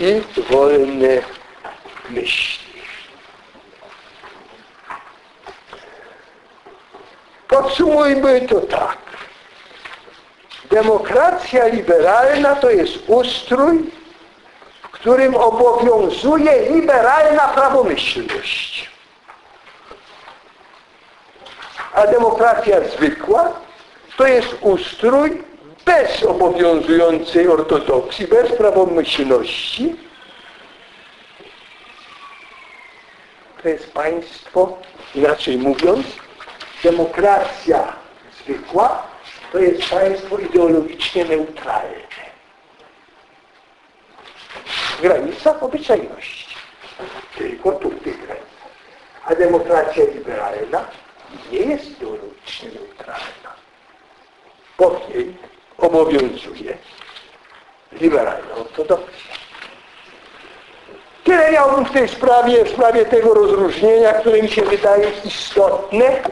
i wolne myśli. Podsumujmy to tak. Demokracja liberalna to jest ustrój, w którym obowiązuje liberalna prawomyślność. A demokracja zwykła to jest ustrój bez obowiązującej ortodoksji, bez prawomyślności. To jest państwo, inaczej mówiąc, demokracja zwykła to jest państwo ideologicznie neutralne. W granicach obyczajności. Tylko tu w tych granicach. A demokracja liberalna nie jest ideologicznie neutralna. Niej obowiązuje liberalna ortodoksja. Tyle miałbym w tej sprawie, w sprawie tego rozróżnienia, które mi się wydaje istotne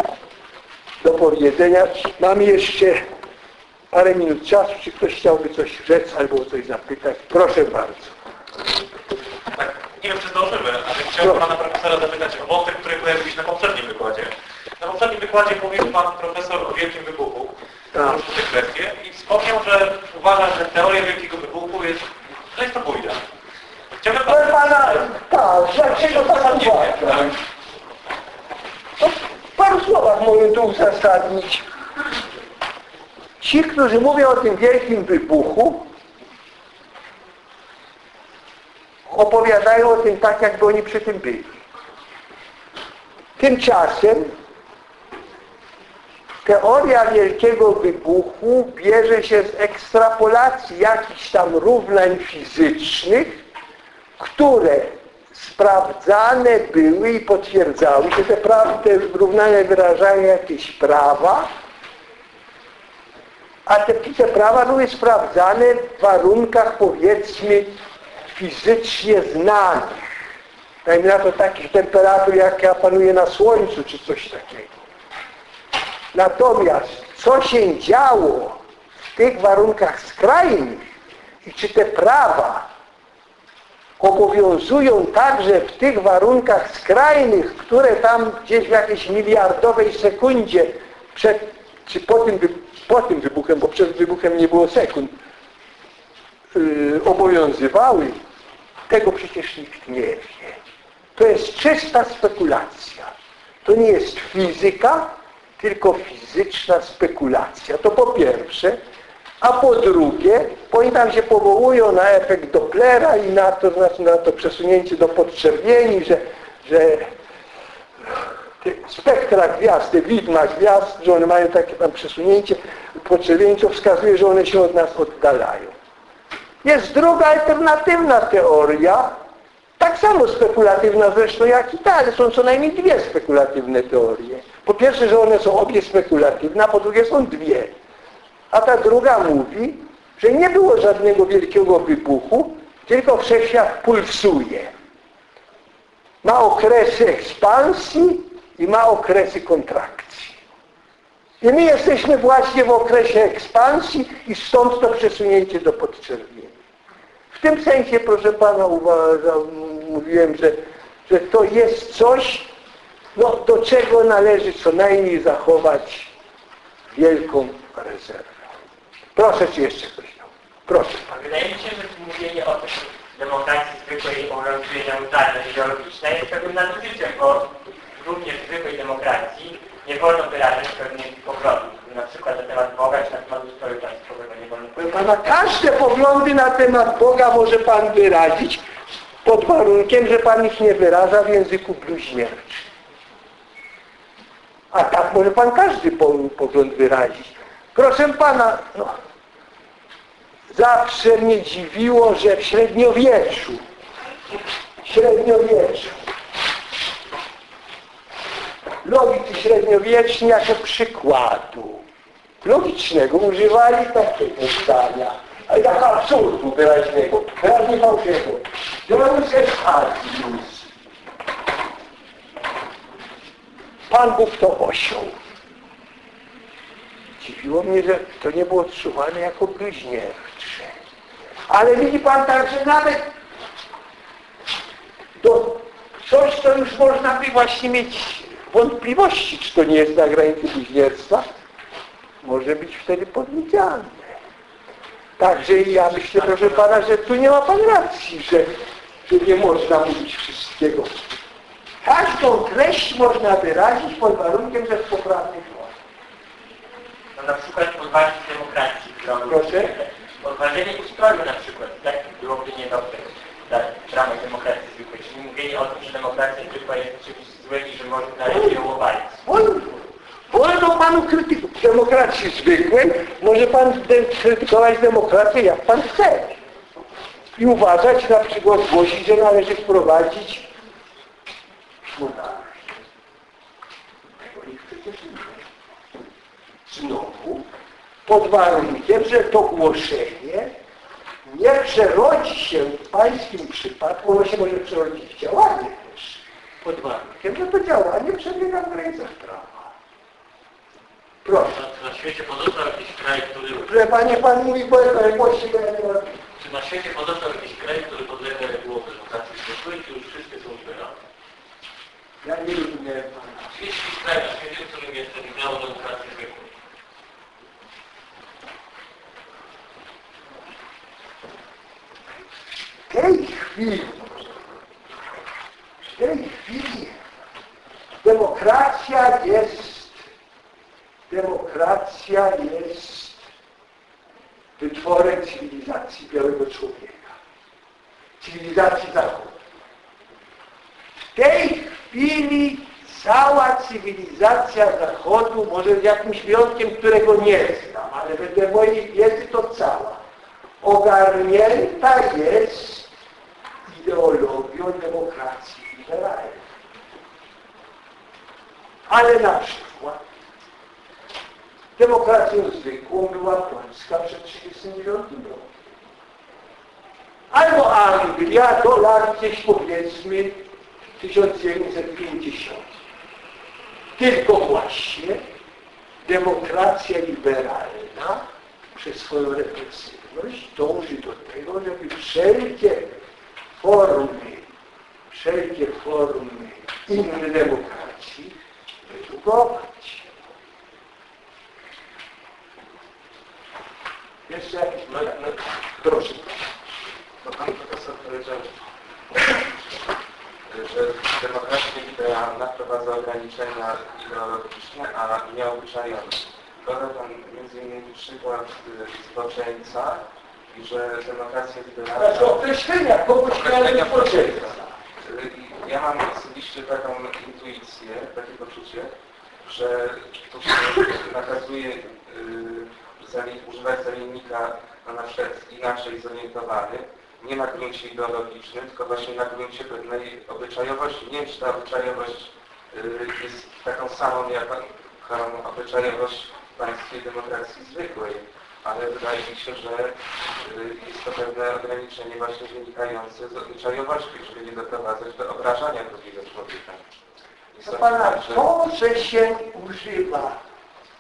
do powiedzenia. Mam jeszcze parę minut czasu. Czy ktoś chciałby coś rzec albo coś zapytać? Proszę bardzo. Tak, nie wiem, czy zdążymy, ale chciałbym pana profesora zapytać o wątek, który pojawił się na poprzednim wykładzie. Na poprzednim wykładzie mówił pan profesor o wielkim wybuchu, Tak. kwestię i wspomniał, że uważa, że teoria wielkiego wybuchu jest, że jest to bójda. Chciałbym Proszę pana, tak, dlaczego pan uważa? To w paru słowach mogę to uzasadnić. Ci, którzy mówią o tym wielkim wybuchu, opowiadają o tym tak, jakby oni przy tym byli. Tymczasem teoria wielkiego wybuchu bierze się z ekstrapolacji jakichś tam równań fizycznych, które sprawdzane były i potwierdzały, że te, pra- te równania wyrażają jakieś prawa, a te, te prawa były sprawdzane w warunkach powiedzmy fizycznie znanych. Dajmy na to takich temperatur, jaka panuje na Słońcu, czy coś takiego. Natomiast co się działo w tych warunkach skrajnych i czy te prawa obowiązują także w tych warunkach skrajnych, które tam gdzieś w jakiejś miliardowej sekundzie przed, czy po tym, po tym wybuchem, bo przed wybuchem nie było sekund, yy, obowiązywały, tego przecież nikt nie wie. To jest czysta spekulacja. To nie jest fizyka, tylko fizyczna spekulacja. To po pierwsze. A po drugie, oni tam się powołują na efekt Dopplera i na to, znaczy na to przesunięcie do podczerwieni, że, że spektra gwiazd, te widma gwiazd, że one mają takie tam przesunięcie podczerwieni, co wskazuje, że one się od nas oddalają. Jest druga alternatywna teoria, tak samo spekulatywna zresztą jak i ta, ale są co najmniej dwie spekulatywne teorie. Po pierwsze, że one są obie spekulatywne, a po drugie są dwie. A ta druga mówi, że nie było żadnego wielkiego wybuchu, tylko wszechświat pulsuje. Ma okresy ekspansji i ma okresy kontrakcji. I my jesteśmy właśnie w okresie ekspansji i stąd to przesunięcie do podczerwieni. W tym sensie, proszę Pana, uważam, mówiłem, że, że to jest coś, no, do czego należy co najmniej zachować wielką rezerwę. Proszę, czy jeszcze ktoś miał? Proszę Pana. Wydaje mi się, że mówienie o tym demokracji zwykłej obowiązuje neutralność ideologiczna jest pewnym nadużyciem, bo również w zwykłej demokracji nie wolno wyrażać pewnych poglądów, na przykład na temat Boga czy na temat ustroju państwowego nie wolno Pana, każde poglądy na temat Boga może Pan wyrazić pod warunkiem, że Pan ich nie wyraża w języku bluźnierczym. A tak może Pan każdy po- pogląd wyrazić. Proszę Pana, no, zawsze mnie dziwiło, że w średniowieczu, w średniowieczu, logicy średniowieczni jako przykładu logicznego używali takiego zdania, jako absurdu wyraźnego, wyraźnie fałszywego. Deus est adius. Pan Bóg to osioł. Dziwiło mnie, że to nie było odczuwane jako bluźniercze. Ale widzi Pan także nawet do coś, co już można by właśnie mieć wątpliwości, czy to nie jest na granicy bluźnierstwa, może być wtedy powiedziane. Także ja myślę, proszę Pana, że tu nie ma Pan racji, że, że nie można mówić wszystkiego. Każdą treść można wyrazić pod warunkiem, że w poprawnych. No na przykład podważyć demokracji, którą Proszę? Podważenie ustroju na przykład, tak byłoby niedobre w ramach demokracji zwykłej. Czyli mówienie o tym, że demokracja zwykła jest czymś złym i że może należy ją obalić. Wolno. Panu krytykować demokracji zwykłej. Może Pan krytykować demokrację jak Pan chce. I uważać, na przykład głosić, że należy wprowadzić. Znowu, pod warunkiem, że to głoszenie nie przerodzi się w pańskim przypadku, ono się może przerodzić w działanie też. Pod warunkiem, że to działanie przebiega w granicach prawa. Proszę. Czy na świecie pozostał jakiś kraj, który... Że Panie Pan mówi, właściwie nie mam. Czy na świecie pozostał jakiś kraj, który podlega regułom demokracji zwykłej, czy już wszystkie są liberalne? Ja nie rozumiem Pana. Czy jest jakiś kraj na świecie, w którym jest ideał demokracji zwykłej? W tej chwili, w tej chwili demokracja jest, demokracja jest wytworem cywilizacji białego człowieka, cywilizacji zachodu. W tej chwili cała cywilizacja zachodu, może z jakimś wyjątkiem, którego nie znam, ale wedle mojej wiedzy to cała, ogarnięta jest ideologią demokracji liberalnej. Ale na przykład demokracją zwykłą była Polska przed 1939 rokiem. Albo Anglia do lat gdzieś powiedzmy 1950. Tylko właśnie demokracja liberalna przez swoją represywność dąży do tego, żeby wszelkie formy, wszelkie formy innej demokracji redukować. Jeszcze jakieś No, no, Proszę. no pan profesor powiedział, że demokracja liberalna wprowadza ograniczenia ideologiczne, a nie obyczajowe. Podał pan między innymi przykład y, zboczeńca i że demokracja liberalna... Znaczy określenia kogoś miałem spoczęcia. Y, Ja mam osobiście taką intuicję, takie poczucie, że tu się nakazuje zami- używać zamiennika no, na przykład inaczej zorientowany, nie na gruncie ideologicznym, tylko właśnie na gruncie pewnej obyczajowości. Nie wiem, czy ta obyczajowość y, jest taką samą jak taką obyczajowość w państwie demokracji zwykłej, ale wydaje mi się, że y, jest to pewne ograniczenie właśnie wynikające z obyczajowości, żeby nie doprowadzać do obrażania drugiego człowieka. I To pana, to, że się używa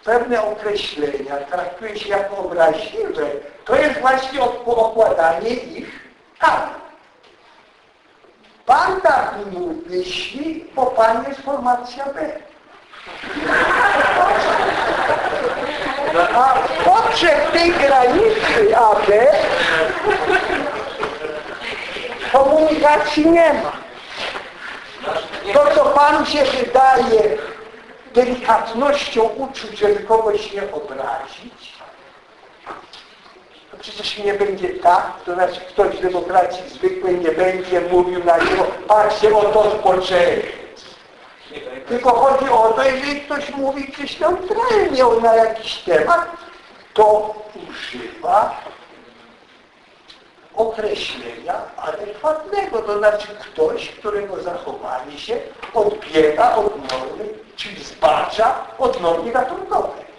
pewne określenia, traktuje się jako obraźliwe, to jest właśnie okładanie ich tak. Pan tak myśli, bo pan jest formacja B. A poprzek tej granicy AB komunikacji nie ma. To, co Pan się wydaje delikatnością uczuć, żeby kogoś nie obrazić, to przecież nie będzie tak, to znaczy ktoś w demokracji zwykłej nie będzie mówił na niego, patrzcie, o to spoczęcie. Tylko chodzi o to, jeżeli ktoś mówi gdzieś neutralnie na jakiś temat, to używa określenia adekwatnego, to znaczy ktoś, którego zachowanie się odbiega od normy, czyli zbacza od normy gatunkowej.